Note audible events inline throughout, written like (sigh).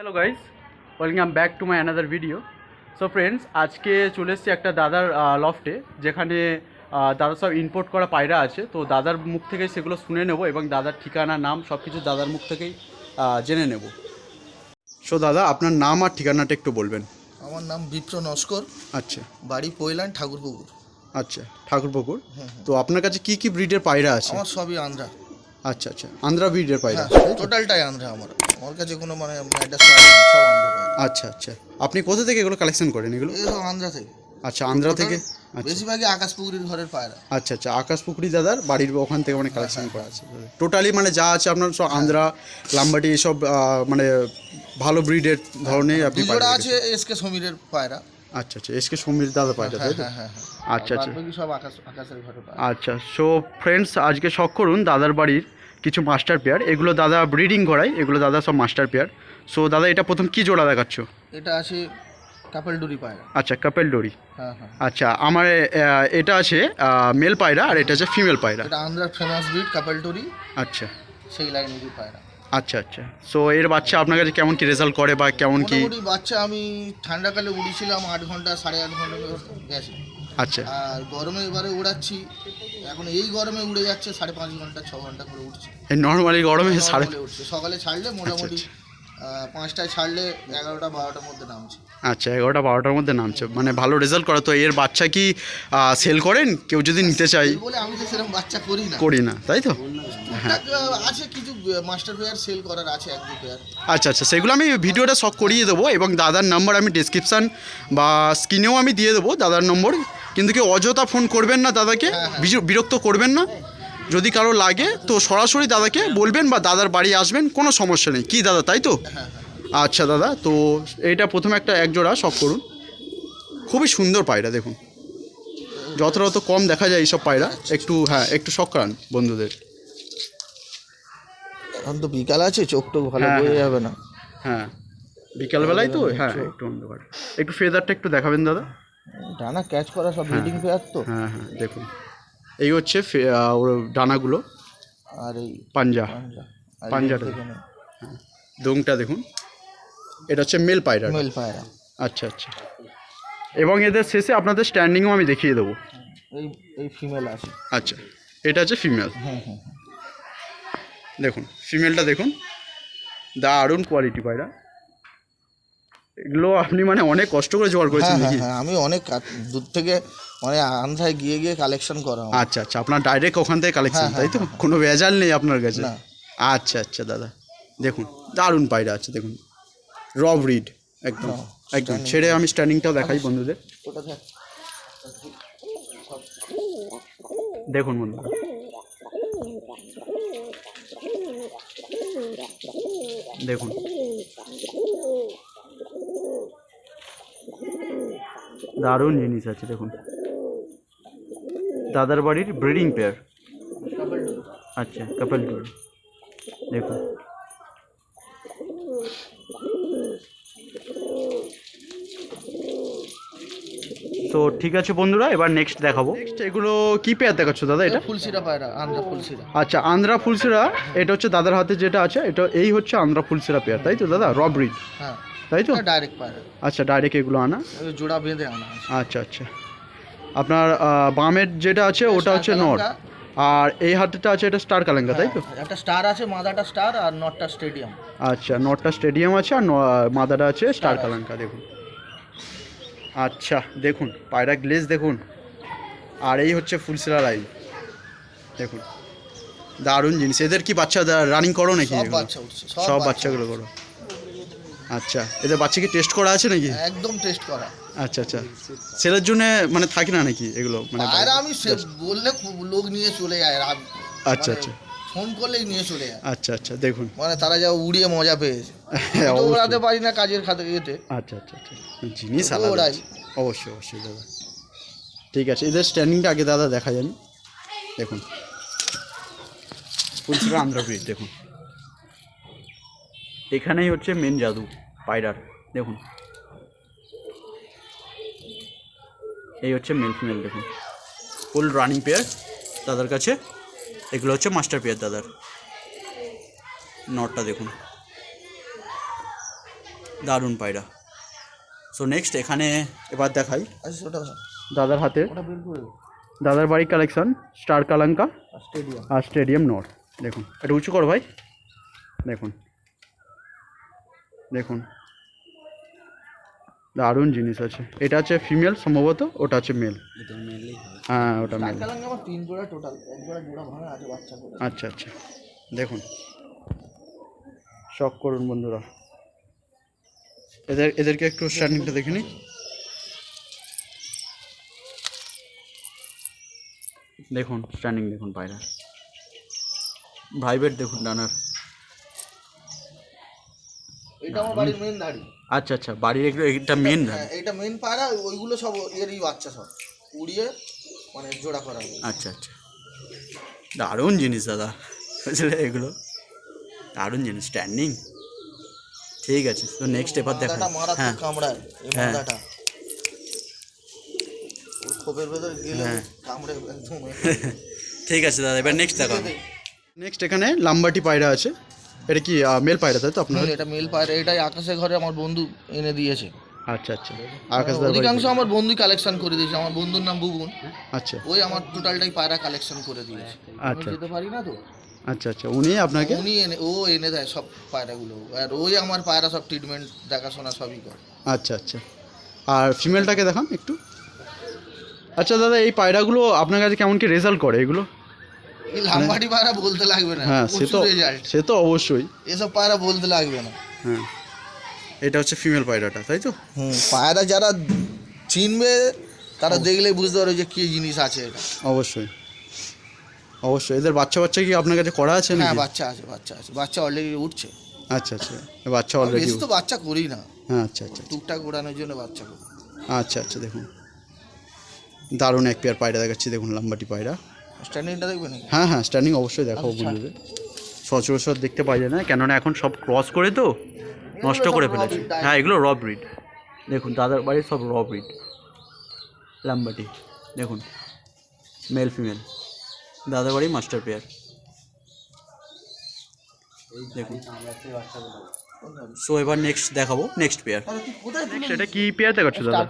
Hello guys welcome back to my another video so friends আজকে চলে এসেছি একটা দাদার লফটে যেখানে দাদার সব ইম্পোর্ট করা পায়রা আছে। তো দাদার মুখ থেকে সেগুলো শুনে নেব এবং দাদার ঠিকানা নাম সব কিছু দাদার মুখ থেকেই জেনে নেব। সো দাদা আপনার নাম আর ঠিকানাটা একটু বলবেন। আমার নাম বিপ্র নস্কর। আচ্ছা। বাড়ি পৈলান ঠাকুরপুকুর। আচ্ছা ঠাকুরপুকুর। তো আপনার কাছে কি কি ব্রিডের পায়রা আছে? আমার সবই আন্ধ্রা। আচ্ছা আচ্ছা। আন্ধ্রা ব্রিডের পায়রা। হ্যাঁ টোটালটাই আন্ধ্রা আমার। আমার কাছে কোনো মানে অ্যাড্রেস সব আন্ধ্রা আচ্ছা আচ্ছা। আপনি কোথা থেকে এগুলো কালেকশন করেন এগুলো? আন্ধ্রা থেকে। আচ্ছা আন্ধ্রা থেকে? আচ্ছা। বেশিরভাগই আকাশ পুকুরের ঘরের পায়রা। আচ্ছা আচ্ছা। আকাশ পুকুরি দাদার বাড়ির ওখান থেকে মানে কালেকশন করা আছে। টোটালি মানে যা আছে আপনার সব আন্ধ্রা লাম্বাটি এসব মানে ভালো ব্রিডের ধরনের আপনি পায়রা আছে এস কে সমীরের পায়রা। আচ্ছা আচ্ছা। এসকে সমীর দাদা পায়রা হ্যাঁ তাই তো? হ্যাঁ হ্যাঁ হ্যাঁ। আচ্ছা আচ্ছা। সব আকাশ আকাশের ঘরের আচ্ছা। সো ফ্রেন্ডস আজকে শখ করুন দাদার বাড়ির কিছু মাস্টার পেয়ার এগুলো দাদা ব্রিডিং করায় এগুলো দাদা সব মাস্টার পেয়ার সো দাদা এটা প্রথম কি জোড়া দেখাচ্ছ? এটা আছে কাপেল ডুরি পায়রা। আচ্ছা কাপেল ডোরি। হ্যাঁ হ্যাঁ। আচ্ছা আমার এটা আছে মেল পায়রা আর এটা আছে ফিমেল পায়রা। এটা আন্ধ্রার ফেমাস ব্রিড কাপেল ডুরি। আচ্ছা। সেই লাইনেরই পায়রা। আচ্ছা আচ্ছা। সো এর বাচ্চা আপনার কাছে কেমন কি রেজাল্ট করে বা কেমন কি? বাচ্চা আমি ঠান্ডাকালে উড়িয়েছিলাম আট ঘণ্টা সাড়ে আট ঘণ্টা গেছে। আচ্ছা। আর গরমে এবারে উড়াচ্ছি। এখন এই গরমে উড়ে যাচ্ছে সাড়ে পাঁচ ঘণ্টা ছ ঘণ্টা করে উঠছে। এই নর্মালি গরমে সাড়ে উঠছে। সকালে ছাড়লে মোটামুটি পাঁচটায় ছাড়লে এগারোটা বারোটার মধ্যে নামছে। আচ্ছা এগারোটা বারোটার মধ্যে নামছে। মানে ভালো রেজাল্ট করে। তো এর বাচ্চা কি সেল করেন? কেউ যদি নিতে চাই বলে আমি তো সেরকম বাচ্চা করি না। করি না তাই তো? টুকটাক, আছে কিছু মাস্টার পেয়ার সেল করার আছে এক দু পেয়ার আচ্ছা আচ্ছা। সেগুলো আমি ভিডিওটা সব করিয়ে দেবো এবং দাদার নাম্বার আমি ডিসক্রিপশান বা স্ক্রিনেও আমি দিয়ে দেবো। দাদার নম্বর কিন্তু কেউ অযথা ফোন করবেন না দাদাকে বিজ- বিরক্ত করবেন না। যদি কারও লাগে তো সরাসরি দাদাকে বলবেন বা দাদার বাড়ি আসবেন কোনো সমস্যা নেই। কি দাদা তাই তো? আচ্ছা দাদা তো এটা প্রথমে একটা এক জোড়া শখ করুন। খুবই সুন্দর পায়রা দেখুন। যতটা তত কম দেখা যায় এইসব পায়রা। একটু হ্যাঁ একটু শখ করান বন্ধুদের। এখন তো বিকাল আছে চোখ টোক ভালো হ্যাঁ, বোঝা হ্যাঁ। যাবে না। হ্যাঁ। বিকালবেলায় তো? হ্যাঁ। একটু অন্ধকার একটু ফেদারটা একটু দেখাবেন দাদা। ডানা ক্যাচ করা সব ব্রিডিং পেয়ার তো? হ্যাঁ হ্যাঁ দেখুন। এই হচ্ছে ওর ডানাগুলো। আর এই পাঞ্জা। পাঞ্জাটা। এখানে। দোংটা দেখুন। এটা হচ্ছে মেল পায়রা। মেল পায়রা। আচ্ছা আচ্ছা। এবং এদের শেষে আপনাদের স্ট্যান্ডিংও আমি দেখিয়ে দেবো। এই এই ফিমেল আছে। আচ্ছা এটা হচ্ছে ফিমেল দেখুন ফিমেলটা দেখুন। দারুণ কোয়ালিটি পায়রা। এগুলো আপনি মানে অনেক কষ্ট করে জোগাড় হ্যাঁ করেছেন হ্যাঁ নাকি? হ্যাঁ আমি অনেক দূর থেকে মানে আন্ধ্রায় গিয়ে গিয়ে কালেকশন করা আচ্ছা আচ্ছা আপনার ডাইরেক্ট ওখান থেকে কালেকশন হ্যাঁ, তাই তো? কোনো ভেজাল নেই আপনার কাছে? আচ্ছা আচ্ছা দাদা দেখুন দারুণ পায়রা আছে দেখুন। রব রিড একদম একদম। ছেড়ে আমি স্ট্যান্ডিংটাও দেখাই বন্ধুদের। দেখুন বন্ধুরা। দেখুন। দারুণ জিনিস আছে দেখুন। দাদার বাড়ির ব্রিডিং পেয়ার আচ্ছা কাপল টুর দেখুন। তো ঠিক আছে বন্ধুরা এবার নেক্সট দেখাবো। নেক্সট এগুলো কি পেয়ার দেখাচ্ছ দাদা এটা? ফুলসিরা পায়রা আন্ধ্রা ফুলসিরা আচ্ছা আন্ধ্রা ফুলসিরা এটা হচ্ছে দাদার হাতে যেটা আছে এটা এই হচ্ছে আন্ধ্রা ফুলসিরা পেয়ার তাই তো দাদা? র ব্রিড হ্যাঁ। তাই তো? ডাইরেক্ট পায়রা আচ্ছা ডাইরেক্ট এগুলো আনা? জোড়া বেঁধে আনা আচ্ছা আচ্ছা। আপনার বামের যেটা আছে ওটা হচ্ছে নট আর এই হাতেটা আছে এটা স্টার কালেঙ্গা তাই তো? হ্যাঁ, একটা স্টার আছে মাদাটা স্টার আর নটটা স্টেডিয়াম আচ্ছা নটটা স্টেডিয়াম আছে আর মাদাটা আছে স্টার কালাঙ্কা দেখুন। আচ্ছা দেখুন পায়রা গ্লেজ দেখুন। আর এই হচ্ছে ফুলসিরা লাইন দেখুন। দারুণ জিনিস। এদের কি বাচ্চা রানিং করো নাকি সব বাচ্চাগুলো করো। আচ্ছা এদের বাচ্চা কি টেস্ট করা আছে নাকি? একদম টেস্ট করা। আচ্ছা আচ্ছা। ছেলের জন্য মানে থাকে না নাকি এগুলো? মানে পায়রা আমি বললে লোক নিয়ে চলে যায় আচ্ছা আচ্ছা। ফোন করলেই নিয়ে চলে যায়। আচ্ছা আচ্ছা দেখুন। মানে তারা যা উড়িয়ে মজা পেয়েছে। (laughs) হ্যাঁ। ওড়াতে পারি না কাজের খাতে ইয়েতে। আচ্ছা আচ্ছা আচ্ছা। জিনিস তবুও আলাদা অবশ্যই অবশ্যই দাদা। ঠিক আছে এদের স্ট্যান্ডিংটা আগে দাদা দেখা যান। দেখুন। ফুলসিরা আন্ধ্রা ব্রিড দেখুন। এখানেই হচ্ছে মেন জাদু পায়রার দেখুন। এই হচ্ছে মেল ফিমেল দেখুন। ফুল রানিং পেয়ার দাদার কাছে। এগুলো হচ্ছে মাস্টার পেয়ার দাদার। নটটা দেখুন। দারুণ পায়রা। সো নেক্সট এখানে এবার দেখাই। আচ্ছা দাদার হাতে। দাদার বাড়ি কালেকশন স্টার কালাঙ্কা স্টেডিয়াম আর স্টেডিয়াম নট দেখুন এটা উঁচু কর ভাই। দেখুন। দেখুন। দারুণ জিনিস আছে। এটা হচ্ছে ফিমেল সম্ভবত ওটা হচ্ছে মেল হ্যাঁ ওটা মেল আছে আচ্ছা আচ্ছা। দেখুন। শখ করুন বন্ধুরা। এদের এদেরকে একটু স্ট্যান্ডিংটা দেখে নিই। দেখুন স্ট্যান্ডিং দেখুন পায়রা। ভাইবেট দেখুন ডানার। এটা আমার বাড়ির মেন দাড়ি। আচ্ছা আচ্ছা বাড়ির এগুলো এটা মেন হ্যাঁ এইটা মেন পায়রা ওইগুলো সব এরই বাচ্চা সব উড়িয়ে মানে জোড়া করা। আচ্ছা আচ্ছা। দারুণ জিনিস দাদা বুঝলে এগুলো? দারুণ জিনিস স্ট্যান্ডিং ঠিক আছে তো নেক্সট এবার দেখা হ্যাঁ। কামড়ায় হ্যাঁ। খোপের ভেতর গেলে হ্যাঁ। কামড়ে (laughs) ঠিক আছে দাদা এবার নেক্সট দেখা নেক্সট এখানে লাম্বাটি পায়রা আছে। এটা কি মেল পায়রা তাই তো আপনার? হুম, এটা মেল পায়রা এটাই আকাশের ঘরে আমার বন্ধু এনে দিয়েছে। আচ্ছা আচ্ছা। আকাশ দাদার অধিকাংশ আমার বন্ধুই কালেকশন করে দিয়েছে আমার বন্ধুর নাম বুবুন। আচ্ছা। ওই আমার টোটালটাই পায়রা কালেকশন করে দিয়েছে। আচ্ছা। যেতে পারি না তো? আচ্ছা আচ্ছা। উনি আপনাকে? উনি এনে ও এনে দেয় সব পায়রাগুলো। আর ওই আমার পায়রা সব ট্রিটমেন্ট দেখাশোনা সবই করে। আচ্ছা আচ্ছা। আর ফিমেলটাকে দেখান একটু। আচ্ছা দাদা এই পায়রাগুলো আপনার কাছে কেমন কি রেজাল্ট করে এগুলো? লাম্বাটি পায়রা বলতে লাগবে না হ্যাঁ সে তো সে তো অবশ্যই। এসব পায়রা বলতে লাগবে না। হ্যাঁ। এটা হচ্ছে ফিমেল পায়রাটা তাই তো? হুম পায়রা যারা চিনবে তারা দেখলেই বুঝতে পারবে যে কি জিনিস আছে এটা। অবশ্যই। অবশ্যই। এদের বাচ্চা বাচ্চা কি আপনার কাছে করা আছে হ্যাঁ বাচ্চা আছে বাচ্চা আছে। বাচ্চা অলরেডি উঠছে। আচ্ছা আচ্ছা। বাচ্চা অলরেডি বেশি তো বাচ্চা করি না। হ্যাঁ আচ্ছা আচ্ছা টুকটাক উড়ানোর জন্য বাচ্চা করি। আচ্ছা আচ্ছা দেখুন। দারুণ এক পেয়ার পায়রা দেখাচ্ছি দেখুন লাম্বাটি পায়রা। স্ট্যান্ডিংটা দেখবে নাকি? হ্যাঁ হ্যাঁ স্ট্যান্ডিং অবশ্যই দেখাবো আচ্ছা। বন্ধুদের সচরাচর দেখতে পাওয়া যায় না কেননা এখন সব ক্রস করে তো নষ্ট করে ফেলেছে। হ্যাঁ এগুলো র ব্রিড দেখুন দাদার বাড়ির সব র ব্রিড লাম্বাটি দেখুন মেল ফিমেল দাদার বাড়ি মাস্টার পেয়ার দেখুন। সো এবার নেক্সট দেখাবো নেক্সট পেয়ার সেটা কি পেয়ার দেখাচ্ছ দাদা?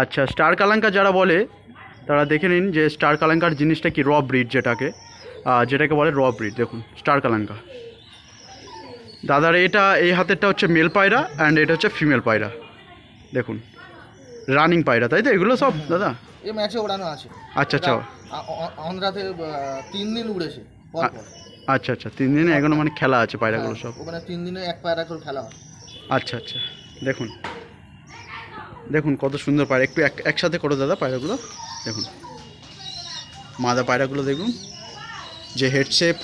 আচ্ছা স্টার কালাঙ্কা যারা বলে তারা দেখে নিন যে স্টার কালাঙ্কার জিনিসটা কি র ব্রিড যেটাকে। যেটাকে বলে র ব্রিড দেখুন স্টার কালাঙ্কা দাদার এটা এই হাতেরটা হচ্ছে মেল পায়রা অ্যান্ড এটা হচ্ছে ফিমেল পায়রা। দেখুন রানিং পায়রা তাই তো? এগুলো সব দাদা? এই ম্যাচে ওড়ানো আছে। আচ্ছা আচ্ছা। অন্ধ্রাতে তিন দিন উড়েছে। আচ্ছা আচ্ছা তিন দিনে এখনও মানে খেলা আছে পায়রাগুলো সব। হ্যাঁ, ওখানে তিন দিনে এক পায়রা করে খেলা হয়। আচ্ছা আচ্ছা দেখুন। দেখুন কত সুন্দর পায়রা। একটু এক একসাথে করো দাদা পায়রাগুলো। দেখুন। মাদা পায়রাগুলো দেখুন। যে হেড শেপ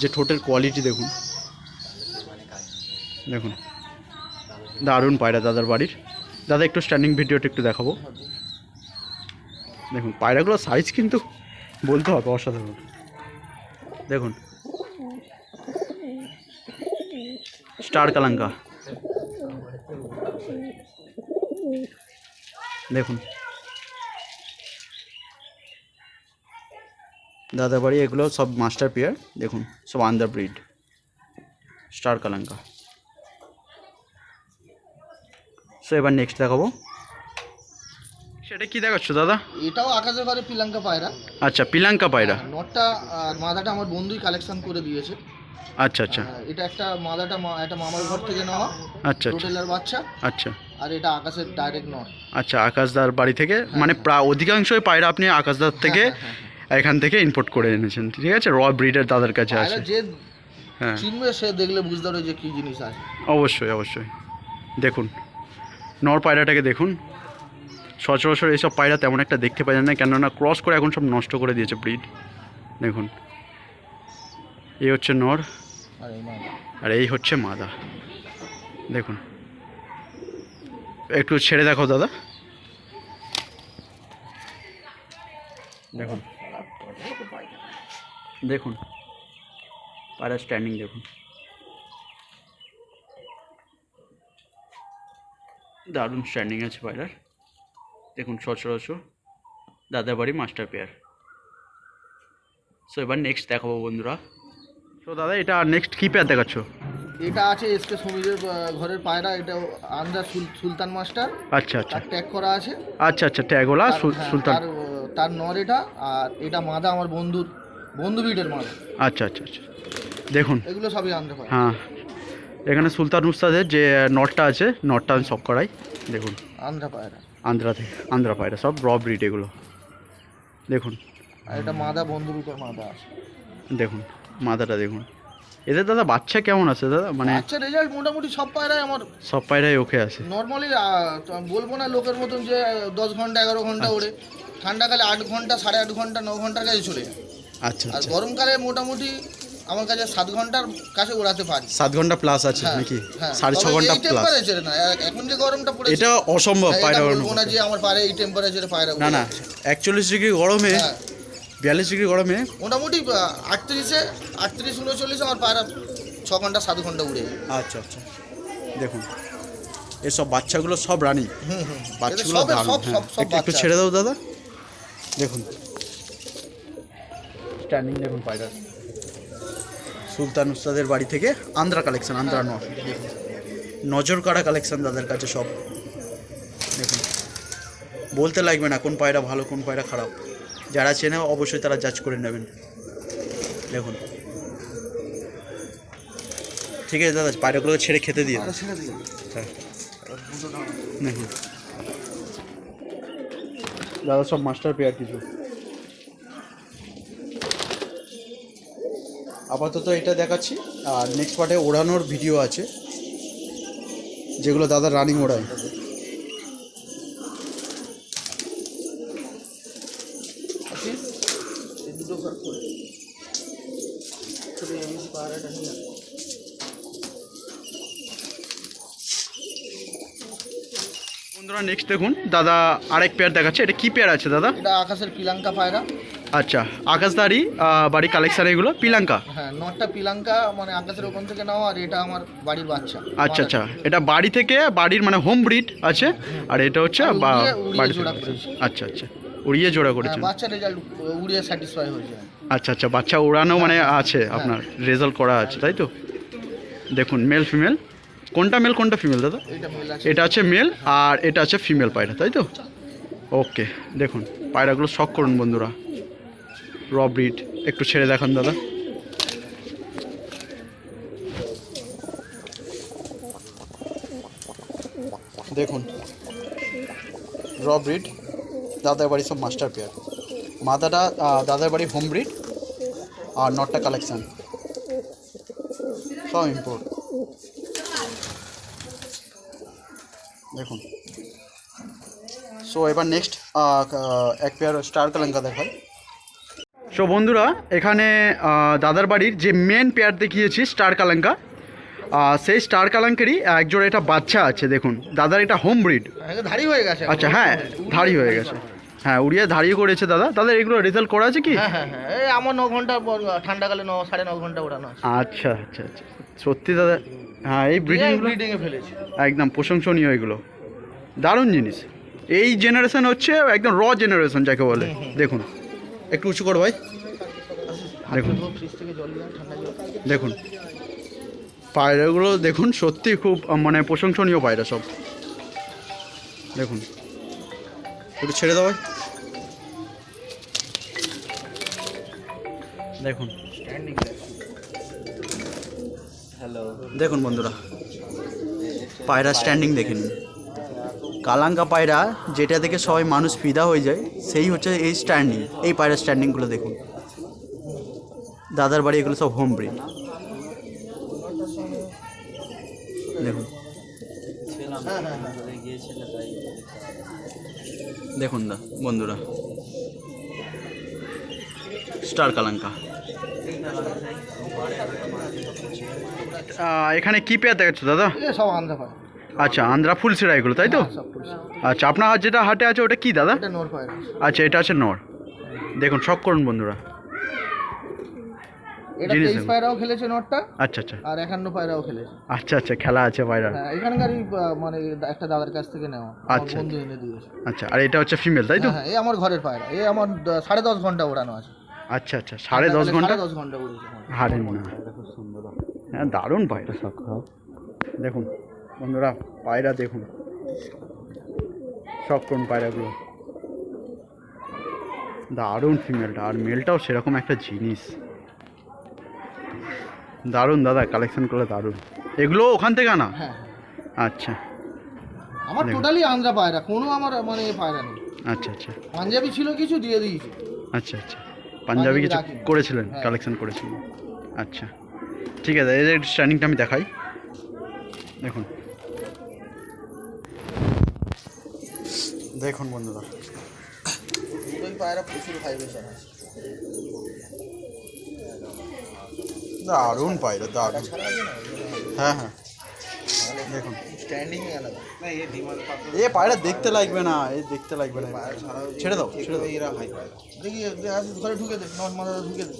যে ঠোঁটের কোয়ালিটি দেখুন। দেখুন। দারুণ পায়রা দাদার বাড়ির। দাদা একটু স্ট্যান্ডিং ভিডিওটা একটু দেখাবো। দেখুন, পায়রাগুলোর সাইজ কিন্তু বলতে হবে, অসাধারণ। দেখুন। স্টার কালাঙ্কা। দেখুন। দাদা বাড়ি এগুলো সব মাস্টার পেয়ার দেখুন সব under breed star Kalanka. So এবার নেক্সট দেখাবো। সেটা কি দেখাচ্ছ দাদা? এটাও আকাশের ঘরে পিলাঙ্কা পায়রা। আচ্ছা পিলাঙ্কা পায়রা। নটটা আর মাদাটা আমার বন্ধুই কালেকশন করে দিয়েছে। আচ্ছা আচ্ছা। এটা একটা মাদাটা মা- একটা মামার ঘর থেকে নেওয়া। আচ্ছা আচ্ছা। টোটেলার বাচ্চা। আচ্ছা। আর এটা আকাশের ডাইরেক্ট নট আচ্ছা আকাশদার বাড়ি থেকে? মানে প্রায় অধিকাংশই পায়রা আপনি আকাশদার থেকে এখান থেকে ইম্পোর্ট করে এনেছেন ঠিক আছে? র ব্রিডের দাদার কাছে আছে। যে হ্যাঁ। চিনবে সে দেখলে বুঝতে পারবে যে কি জিনিস আছে। অবশ্যই অবশ্যই। দেখুন নর পায়রাটাকে দেখুন। সচরাচর এইসব পায়রা তেমন একটা দেখতে পাওয়া যায় না কেননা ক্রস করে এখন সব নষ্ট করে দিয়েছে ব্রিড দেখুন এই হচ্ছে নর। আর এই হচ্ছে মাদা। দেখুন একটু ছেড়ে দেখো দাদা। দেখুন। দেখুন। পায়রা স্ট্যান্ডিং দেখুন। দারুণ স্ট্যান্ডিং আছে পায়রার দেখুন সচরাচর দাদা বাড়ি মাস্টার পেয়ার সো এবার নেক্সট দেখাবো বন্ধুরা। তো দাদা এটা নেক্সট কী পেয়ার দেখাচ্ছ? এটা আছে এসকে সমীরের ঘরের পায়রা এটা আন্দাজ সুলতান মাস্টার। আচ্ছা আচ্ছা। ট্যাগ করা আছে। আচ্ছা আচ্ছা ট্যাগোলা তার- সুল- হ্যাঁ, সুলতান। তার, নর এটা আর এটা মাদা আমার বন্ধুর বন্ধু বিটের মাদা। আচ্ছা আচ্ছা আচ্ছা। দেখুন। এগুলো সবই আনতে পারে হ্যাঁ। এখানে সুলতান উস্তাদের যে নটটা আছে নটটা আমি সব করাই। দেখুন। আন্ধ্রা পায়রা। আন্ধ্রা থেকে আন্ধ্রা পায়রা সব র ব্রিড এগুলো। দেখুন। আর এটা মাদা বন্ধু বিটের মাদা আছে। দেখুন মাদাটা দেখুন। এদের দাদা বাচ্চা কেমন আছে দাদা? মানে আচ্ছা রেজাল্ট মোটামুটি সব পায়রাই আমার। সব পায়রাই ওকে আছে। নর্মালি বলব না লোকের মতন যে দশ ঘণ্টা এগারো ঘণ্টা আচ্ছা। ওড়ে। ঠান্ডাকালে আট ঘণ্টা সাড়ে আট ঘণ্টা ন ঘণ্টার কাছে চলে যায়। আচ্ছা আর আচ্ছা। গরমকালে মোটামুটি আমার কাছে সাত ঘণ্টার কাছে ওড়াতে পারি। সাত ঘণ্টা প্লাস আছে হ্যাঁ, নাকি? হ্যাঁ। সাড়ে ছ ঘণ্টা প্লাস না এখন যে গরমটা পড়েছে এটা অসম্ভব হ্যাঁ, পায়রা ওড়ানো না যে আমার পারে এই টেম্পারেচারে পায়রা না না একচল্লিশ ডিগ্রি গরমে বিয়াল্লিশ ডিগ্রি গরমে? মোটামুটি আটত্রিশে আটত্রিশ উনচল্লিশে আমার পায়রা ছ ঘণ্টা সাত ঘণ্টা উড়ে। আচ্ছা আচ্ছা। দেখুন এসব বাচ্চাগুলো সব রানি। হুম হুম বাচ্চাগুলো হ্যাঁ। একটু ছেড়ে দাও দাদা। দেখুন। স্ট্যান্ডিং দেখুন পায়রা। সুলতান উস্তাদের বাড়ি থেকে আন্দ্রা কালেকশন আন্দ্রা ন দেখুন নজর কাড়া কালেকশন তাদের কাছে সব। দেখুন। বলতে লাগবে না কোন পায়রা ভালো কোন পায়রা খারাপ। যারা চেনে অবশ্যই তারা জাজ করে নেবেন। দেখুন। ঠিক আছে দাদা পায়রাগুলোকে ছেড়ে খেতে দিয়ে দিই হ্যাঁ। দেখুন দাদা সব মাস্টার পেয়ার কিছু। আপাতত এটা দেখাচ্ছি। আর নেক্সট পার্টে ওড়ানোর ভিডিও আছে। যেগুলো দাদা রানিং ওড়ায় এই দুটো ঘর করে ছোটো এমএসি পায়রাটা নিয়ে আসো। বন্ধুরা নেক্সট দেখুন দাদা আরেক পেয়ার দেখাচ্ছে। এটা কি পেয়ার আছে দাদা? এটা আকাশের পিলাঙ্কা পায়রা। আচ্ছা আকাশদারি বাড়ি কালেকশন এগুলো পিলাঙ্কা? হ্যাঁ নটটা পিলাঙ্কা মানে আকাশের ওখান থেকে নেওয়া আর এটা আমার বাড়ির বাচ্চা। আচ্ছা আচ্ছা এটা বাড়ি থেকে বাড়ির মানে হোম ব্রিড আছে আর এটা হচ্ছে বাড়ি। করেছি। আচ্ছা আচ্ছা উড়িয়ে জোড়া হ্যাঁ, করেছেন। বাচ্চা রেজাল্ট উড়িয়ে স্যাটিসফাই হয়েছে। আচ্ছা আচ্ছা বাচ্চা ওড়ানো মানে আছে আপনার রেজাল্ট করা আছে তাই তো? দেখুন মেল ফিমেল কোনটা মেল কোনটা ফিমেল দাদা? এটা আছে মেল আর এটা আছে ফিমেল পায়রা তাই তো? ওকে দেখুন পায়রাগুলো শখ করুন বন্ধুরা। র ব্রিড একটু ছেড়ে দেখান দাদা। দেখুন র ব্রিড দাদার বাড়ি সব মাস্টার পেয়ার মাদাটা দাদার বাড়ি হোম ব্রিড আর নটটা কালেকশন সব ইম্পোর্ট দেখুন। সো এবার নেক্সট এক পেয়ার স্টার কালাঙ্কা দেখায় সো বন্ধুরা এখানে দাদার বাড়ির যে মেন পেয়ার দেখিয়েছি স্টার কালাঙ্কা সেই স্টার কালাঙ্কেরই একজোড়া এটা বাচ্চা আছে দেখুন। দাদার এটা হোম ব্রিড এটা ধারি হয়ে গেছে। আচ্ছা হ্যাঁ ধাড়ি হয়ে গেছে। হ্যাঁ উড়িয়ে ধাড়িও করেছে দাদা। দাদা এগুলো রেজাল্ট করা আছে কি? হ্যাঁ হ্যাঁ হ্যাঁ এই আমার ন ঘণ্টা ঠান্ডাকালে ন সাড়ে ন ঘণ্টা ওড়ানো আচ্ছা আচ্ছা আচ্ছা। সত্যি দাদা হ্যাঁ এই ব্রিডিং ফেলেছি। একদম প্রশংসনীয় এগুলো। দারুণ জিনিস। এই জেনারেশন হচ্ছে একদম র জেনারেশন যাকে বলে। দেখুন। একটু উঁচু করো ভাই। দেখুন। ফ্রিজ থেকে জল নিয়ে ঠান্ডা জল। দেখুন। পায়রাগুলো দেখুন সত্যি খুব মানে প্রশংসনীয় পায়রা সব। দেখুন। একটু ছেড়ে দাও ভাই। দেখুন। দেখুন বন্ধুরা পায়রা স্ট্যান্ডিং দেখে নিন। কালাঙ্কা পায়রা যেটা থেকে সবাই মানুষ ফিদা হয়ে যায় সেই হচ্ছে এই স্ট্যান্ডিং এই পায়রা স্ট্যান্ডিংগুলো দেখুন। দাদার বাড়ি এগুলো সব হোম ব্রিড দেখুন। হ্যাঁ হ্যাঁ হ্যাঁ। দেখুন দা বন্ধুরা। স্টার কালাঙ্কা। এখানে কি পেয়ার দেখাচ্ছ দাদা? সব আন্ধ্রা আচ্ছা আন্ধ্রা ফুল সিরা এগুলো তাই তো? আচ্ছা আপনার যেটা হাটে আছে ওটা কি দাদা? আচ্ছা এটা আছে নর। দেখুন শখ করুন বন্ধুরা। আচ্ছা আচ্ছা। আর একান্ন পায়রাও খেলেছে। আচ্ছা আচ্ছা খেলা আছে পায়রা হ্যাঁ এখানকারই মানে একটা দাদার কাছ থেকে নেওয়া। আচ্ছা। বন্ধু এনে দিয়েছে। আচ্ছা আর এটা হচ্ছে ফিমেল তাই তো? হ্যাঁ হ্যাঁ এই আমার ঘরের পায়রা। এই আমার সাড়ে দশ ঘণ্টা ওড়ানো আছে। আচ্ছা আচ্ছা সাড়ে দশ ঘণ্টা? দশ ঘণ্টা উড়েছে আমার। হারেন না। হ্যাঁ দারুণ পায়রা সব দেখুন বন্ধুরা পায়রা দেখুন। সব কোন পায়রাগুলো। দারুণ ফিমেলটা আর মেলটাও সেরকম একটা জিনিস। দারুণ দাদা কালেকশন করলে দারুণ। এগুলো ওখান থেকে আনা? হ্যাঁ আচ্ছা। আমার টোটালি আন্দ্রা পায়রা কোনো আমার মানে পায়রা নেই। আচ্ছা আচ্ছা। পাঞ্জাবি ছিল কিছু দিয়ে দিয়েছি। আচ্ছা আচ্ছা। পাঞ্জাবি কিছু করেছিলেন হ্যাঁ। কালেকশন করেছিলেন। আচ্ছা ঠিক আছে এদের যে স্ট্যান্ডিংটা আমি দেখাই। দেখুন। দেখুন বন্ধুরা। দুটোই পায়রা প্রচুর দারুণ পায়রা দারুণ। হ্যাঁ হ্যাঁ। দেখুন। স্ট্যান্ডিং আলাদা। এ পায়রা দেখতে লাগবে না এ দেখতে লাগবে না। ছেড়ে দাও ছেড়ে দাও। এরা হাই পায়রা। দেখি আসি ঘরে ঢুকে দে নর্মাল ঢুকে দে।